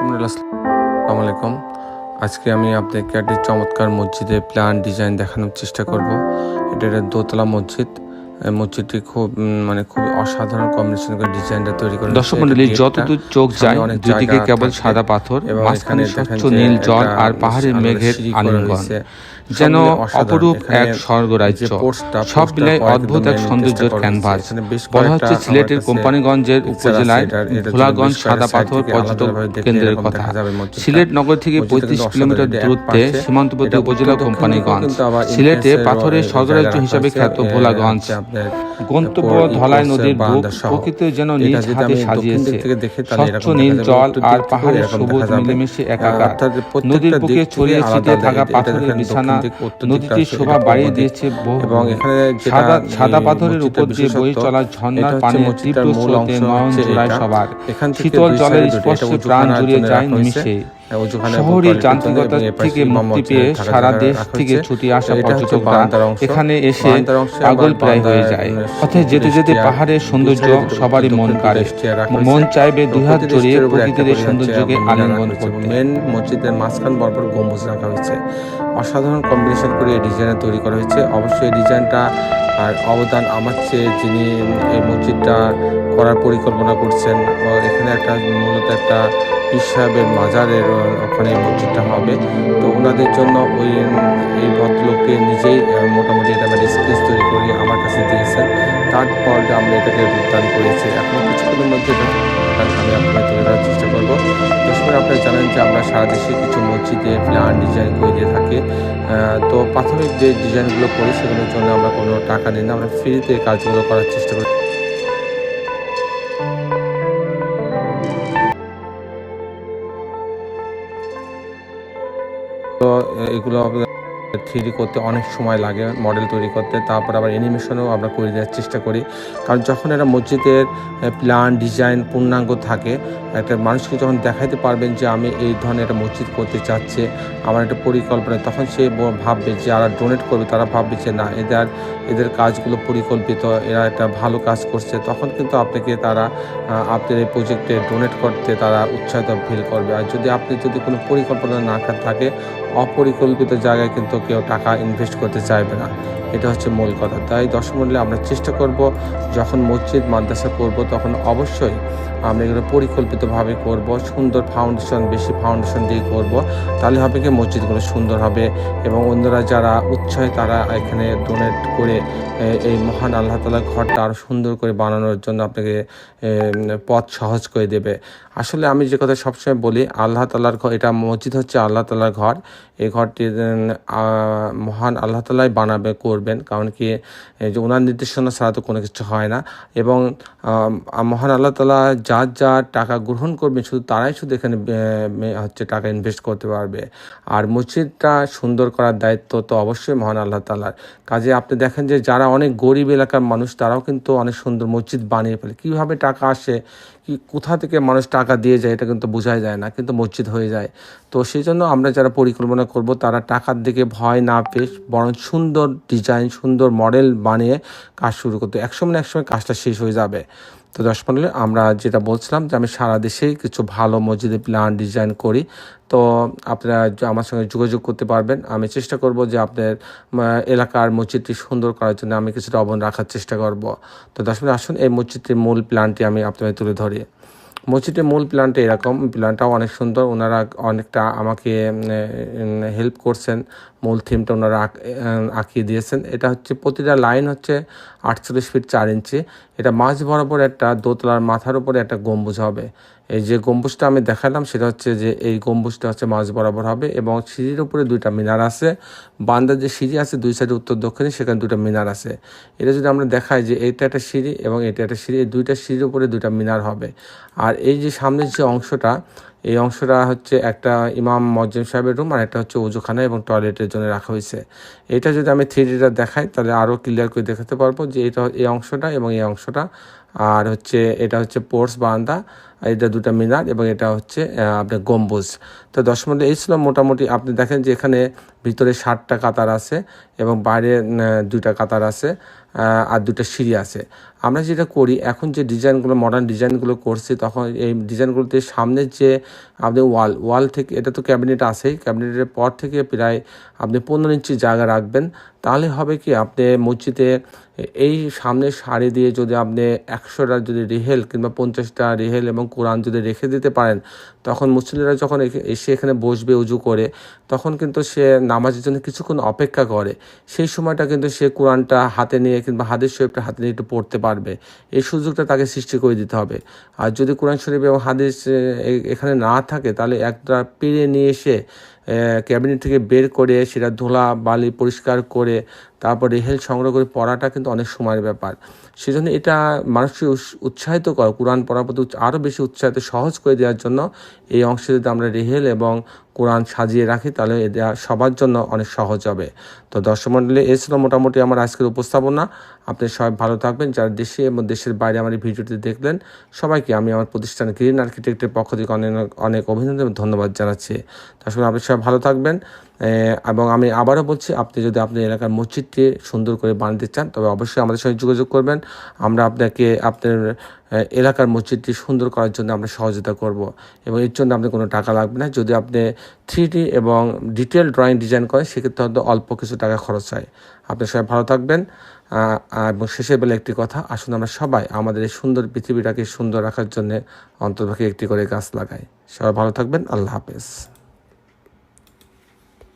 দর্শক মন্ডলী, আসসালামু আলাইকুম। আজকে আমি আপনাকে একটি চমৎকার মসজিদের প্ল্যান ডিজাইন দেখানোর চেষ্টা করব। এটা একটা দোতলা মসজিদ। মসজিদটি খুব মানে খুব অসাধারণ কম্বিনেশন করে ডিজাইনটা তৈরি করে দর্শক মন্ডলী যতদূর চোখ যায় দুদিকে কেবল সাদা পাথর মাঝখানে স্বচ্ছ নীল জল আর পাহাড়ের মেঘের আলিঙ্গন যেন অপরূপ এক স্বর্গরাজ্য। সব মিলাই অদ্ভুত এক সৌন্দর্যের ক্যানভাস বলা হচ্ছে সিলেটের কোম্পানিগঞ্জের উপজেলায় ভোলাগঞ্জ সাদা পাথর পর্যটক কেন্দ্রের কথা। সিলেট নগর থেকে পঁয়ত্রিশ কিলোমিটার দূরত্বে সীমান্তবর্তী উপজেলা কোম্পানিগঞ্জ। সিলেটে পাথরের স্বর্গরাজ্য হিসাবে খ্যাত ভোলাগঞ্জ। গন্তব্য ধলাই নদীর বুক প্রকৃতি যেন নিজ হাতে সাজিয়েছে। স্বচ্ছ নীল জল আর পাহাড়ের সবুজ মিলেমিশে একাকার। নদীর বুকে ছড়িয়ে ছিটিয়ে থাকা পাথরের বিছানা নদীটির শোভা বাড়িয়ে দিয়েছে বহু এবং এখানে সাদা সাদা পাথরের উপর দিয়ে বয়ে চলা ঝর্ণার মসজিদটার তীব্র স্রোতে নয়ন জোড়ায় সবার শীতল জলের স্পর্শে প্রাণ জুড়িয়ে যায় নিমিশে শহরের যান্ত্রিকতা থেকে মুক্তি পেয়ে সারা দেশ থেকে। ছুটে আসা পর্যটকরা এখানে এসে পাগল প্রায় হয়ে যায়। পথে যেতে যেতে পাহাড়ের সৌন্দর্য সবারই মন কাড়ে। মন চাইবে দুই হাত জড়িয়ে প্রকৃতির সৌন্দর্যকে আলিঙ্গন করতে। মেন মসজিদের মাঝখান বরাবর গম্বুজ রাখা হয়েছে। অসাধারণ কম্বিনেশন করে এই ডিজাইনটা তৈরি করা হয়েছে। অবশ্যই এই ডিজাইনটা আর অবদান আমার চেয়ে যিনি এই মসজিদটা করার পরিকল্পনা করছেন এখানে একটা মূলত একটা পীর মাজারের ওখানে মসজিদটা হবে। তো ওনাদের জন্য ওই, এই ভদ্রলোককে নিজেই মোটামুটি এটা একটা স্কেচ তৈরি করি। আমার তারপর আমরা এটাকে রূপদান করেছি। এখন কিছুক্ষণের মধ্যে আমি আপনাদের তুলে ধরার চেষ্টা করব। দর্শক আপনারা জানেন যে আমরা সারা দেশে কিছু মসজিদে প্ল্যান ডিজাইন করে দিয়ে থাকি। তো প্রাথমিক যে ডিজাইনগুলো করি সেগুলোর জন্য আমরা কোনো টাকা নিই না, আমরা ফ্রিতে কাজগুলো করার চেষ্টা করি। তো, এগুলো থ্রি করতে অনেক সময় লাগে মডেল তৈরি করতে, তারপর আবার অ্যানিমেশনও আমরা করে দেওয়ার চেষ্টা করি। কারণ যখন একটা মসজিদের প্ল্যান ডিজাইন পূর্ণাঙ্গ থাকে, একটা মানুষকে যখন দেখাইতে পারবেন যে আমি এই ধরনের একটা মসজিদ করতে চাচ্ছে, আমার একটা পরিকল্পনা, তখন সে ভাববে যে যারা ডোনেট করবে তারা ভাববে যে না, এদের এদের কাজগুলো পরিকল্পিত, এরা একটা ভালো কাজ করছে। তখন কিন্তু আপনাকে তারা আপনার এই প্রজেক্টে ডোনেট করতে তারা উৎসাহিত ফিল করবে। আর যদি আপনি যদি কোনো পরিকল্পনা না থাকে, অপরিকল্পিত জায়গায় কিন্তু কেউ টাকা ইনভেস্ট করতে চাইবে না। এটা হচ্ছে মূল কথা। তাই মন্ডলী, আমরা চেষ্টা করব যখন মসজিদ, মাদ্রাসা করব তখন অবশ্যই আমরা এগুলো পরিকল্পিতভাবে করব। সুন্দর ফাউন্ডেশন বেশি ফাউন্ডেশন দিয়ে করব। তাহলে হবে কি, মসজিদগুলো সুন্দর হবে এবং অন্যরা যারা উৎসাহী, তারা এখানে ডোনেট করে এই মহান আল্লাহ তালার ঘরটা আরও সুন্দর করে বানানোর জন্য আপনাকে পথ সহজ করে দেবে। আসলে আমি যে কথা সবসময় বলি, আল্লাহ তালার ঘর, এটা মসজিদ হচ্ছে আল্লাহ তালার ঘর। এই ঘরটি মহান আল্লাহ তালাই বানাবে, করবেন। কারণ কি যে ওনার নির্দেশনা ছাড়া তো কোনো কিছু হয় না। এবং মহান আল্লাহ তালা যার যার টাকা গ্রহণ করবে শুধু তারাই শুধু এখানে হচ্ছে টাকা ইনভেস্ট করতে পারবে। আর মসজিদটা সুন্দর করার দায়িত্ব তো অবশ্যই মহান আল্লাহ তালার। কাজে আপনি দেখেন যে যারা অনেক গরিব এলাকার মানুষ, তারাও কিন্তু অনেক সুন্দর মসজিদ বানিয়ে ফেলে। কীভাবে টাকা আসে কি কোথা থেকে মানুষ টাকা দিয়ে যায় এটা কিন্তু বোঝাই যায় না, কিন্তু মসজিদ হয়ে যায়। তো সেই জন্য আমরা যারা পরিকল্পনা করব, তারা টাকার দিকে ভয় না পেয়ে বরং সুন্দর ডিজাইন সুন্দর মডেল বানিয়ে কাজ শুরু করতে। একসময় না একসময় কাজটা শেষ হয়ে যাবে। তো দশ পনেরো আমরা যেটা বলছিলাম যে আমি সারা দেশেই কিছু ভালো মসজিদের প্ল্যান ডিজাইন করি। তো আপনারা আমার সঙ্গে যোগাযোগ করতে পারবেন। আমি চেষ্টা করব যে আপনার এলাকার মসজিদটি সুন্দর করার জন্য আমি কিছুটা অবদান রাখার চেষ্টা করব। তো দশ মিনিট আসুন, এই মসজিদটির মূল প্ল্যানটি আমি আপনাদের তুলে ধরি। মসজিদের মূল প্ল্যানটা এরকম, প্ল্যানটাও অনেক সুন্দর। ওনারা অনেকটা আমাকে হেল্প করছেন। মূল থিমটা ওনারা আঁক- আঁকিয়ে দিয়েছেন। এটা হচ্ছে প্রতিটা লাইন হচ্ছে আটচল্লিশ ফিট চার ইঞ্চি। এটা মাঝ বরাবর একটা দোতলার মাথার উপরে একটা গম্বুজ হবে। এই যে গম্বুজটা আমি দেখালাম, সেটা হচ্ছে যে এই গম্বুজটা হচ্ছে মাঝ বরাবর হবে এবং সিঁড়ির উপরে দুইটা মিনার আছে। বান্দার যে সিঁড়ি আছে দুই সাইডে উত্তর, দক্ষিণে সেখানে দুটো মিনার আছে। এটা যদি আমরা দেখাই যে এটা একটা সিঁড়ি এবং এটা একটা সিঁড়ি, এই দুইটা সিঁড়ির উপরে দুইটা মিনার হবে। আর এই যে সামনের যে অংশটা এই অংশটা হচ্ছে একটা ইমাম মজ্জিম সাহেবের রুম আর একটা হচ্ছে উজুখানা এবং টয়লেটের জন্য রাখা হয়েছে। এটা যদি আমি থ্রি ডিটা দেখাই, তাহলে আরও ক্লিয়ার করে দেখাতে পারব যে এটা এই অংশটা এবং এই অংশটা আর হচ্ছে এটা হচ্ছে পোর্টস বারান্দা এটা দুটা মিনার এবং এটা হচ্ছে আপনার গম্বুজ। তো দশ মিনিট এই ছিল মোটামুটি, আপনি দেখেন যে এখানে ভিতরে ষাটটা কাতার আছে এবং বাইরে দুইটা কাতার আছে আর দুটা সিঁড়ি আছে। আমরা যেটা করি, এখন যে ডিজাইনগুলো মডার্ন ডিজাইনগুলো করছি, তখন এই ডিজাইনগুলোতে সামনের যে আপনি ওয়াল ওয়াল থেকে এটা তো ক্যাবিনেট আছেই, ক্যাবিনেটের পর থেকে প্রায় আপনি পনেরো ইঞ্চি জায়গা রাখবেন। তাহলে হবে কি, আপনি মসজিদে এই সামনের সারি দিয়ে যদি আপনি একশোটা যদি রিহেল কিংবা পঞ্চাশটা রিহেল এবং কোরআন যদি রেখে দিতে পারেন, তখন মুসলিমরা যখন এসে এখানে বসবে উজু করে, তখন কিন্তু সে নামাজের জন্য কিছুক্ষণ অপেক্ষা করে। সেই সময়টা কিন্তু সে কোরআনটা হাতে নিয়ে কিংবা হাদিস শরীফটা হাতে নিয়ে একটু পড়তে পারবে। এই সুযোগটা তাকে সৃষ্টি করে দিতে হবে। আর যদি কোরআন শরীফ এবং হাদিস এখানে না থাকে, তাহলে একটা পেরে নিয়ে এসে ক্যাবিনেট থেকে বের করে সেটা ধুলা বালি পরিষ্কার করে তারপর রেহেল সংগ্রহ করে পড়াটা কিন্তু অনেক সময়ের ব্যাপার। সেজন্য এটা মানুষকে উৎস- উৎসাহিত করে। কোরআন পড়ার প্রতি আরও বেশি উৎসাহিত, সহজ করে দেওয়ার জন্য এই অংশে যদি আমরা রেহেল এবং কোরআন সাজিয়ে রাখি, তাহলে এটা সবার জন্য অনেক সহজ হবে। তো দর্শক মণ্ডলী এ ছিল মোটামুটি আমার আজকের উপস্থাপনা। আপনি সবাই ভালো থাকবেন। যারা দেশে এবং দেশের বাইরে আমার এই ভিডিওটি দেখলেন, সবাইকে আমি আমার প্রতিষ্ঠান গ্রিন আর্কিটেক্টের পক্ষ থেকে অনেক অনেক অভিনন্দন এবং ধন্যবাদ জানাচ্ছি। দর্শক আপনি সবাই ভালো থাকবেন এবং আমি আবারও বলছি, আপনি যদি আপনার এলাকার মসজিদটি সুন্দর করে বানাতে চান, তবে অবশ্যই আমাদের সঙ্গে যোগাযোগ করবেন। আমরা আপনাকে, আপনার এলাকার মসজিদটি সুন্দর করার জন্য আমরা সহযোগিতা করব এবং এর জন্য আপনার কোনো টাকা লাগবে না। যদি আপনি থ্রি এবং ডিটেল ড্রয়িং ডিজাইন করেন, সেক্ষেত্রে হয়তো অল্প কিছু টাকা খরচ হয়। আপনি সবাই ভালো থাকবেন। এবং শেষের বেলা একটি কথা, আসুন আমরা সবাই আমাদের এই সুন্দর পৃথিবীটাকে সুন্দর রাখার জন্য অন্তর্ভাগে একটি করে গাছ লাগাই। সবাই ভালো থাকবেন। আল্লাহ হাফেজ।